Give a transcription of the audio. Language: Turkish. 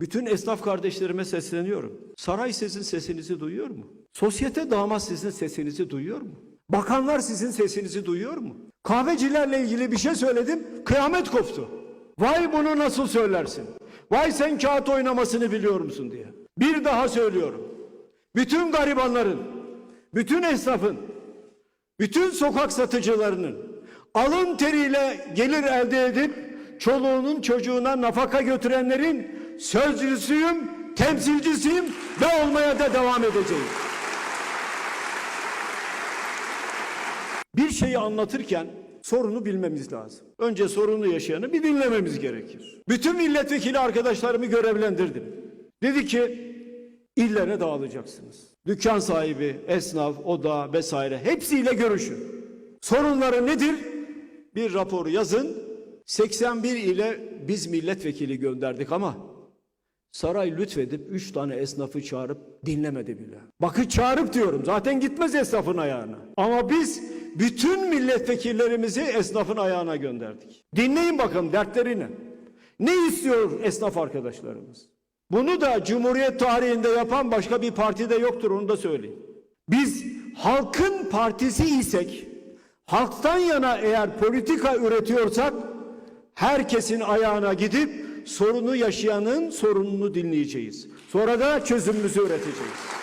Bütün esnaf kardeşlerime sesleniyorum. Saray sizin sesinizi duyuyor mu? Sosyete damat sizin sesinizi duyuyor mu? Bakanlar sizin sesinizi duyuyor mu? Kahvecilerle ilgili bir şey söyledim, kıyamet koptu. Vay bunu nasıl söylersin? Vay sen kağıt oynamasını biliyor musun diye. Bir daha söylüyorum. Bütün garibanların, bütün esnafın, bütün sokak satıcılarının alın teriyle gelir elde edip çoluğunun çocuğuna nafaka götürenlerin sözcüsüyüm, temsilcisiyim ve olmaya da devam edeceğim. Bir şeyi anlatırken sorunu bilmemiz lazım. Önce sorunu yaşayanı bir dinlememiz gerekir. Bütün milletvekili arkadaşlarımı görevlendirdim. Dedi ki illere dağılacaksınız. Dükkan sahibi, esnaf, oda vesaire hepsiyle görüşün. Sorunları nedir? Bir rapor yazın. 81 ile biz milletvekili gönderdik ama saray lütfedip 3 tane esnafı çağırıp dinlemedi bile. Bakın çağırıp diyorum zaten gitmez esnafın ayağına. Ama biz bütün milletvekillerimizi esnafın ayağına gönderdik. Dinleyin bakın dertlerini. Ne istiyor esnaf arkadaşlarımız? Bunu da Cumhuriyet tarihinde yapan başka bir parti de yoktur onu da söyleyeyim. Biz halkın partisi isek, halktan yana eğer politika üretiyorsak, herkesin ayağına gidip sorunu yaşayanın sorununu dinleyeceğiz. Sonra da çözümümüzü üreteceğiz.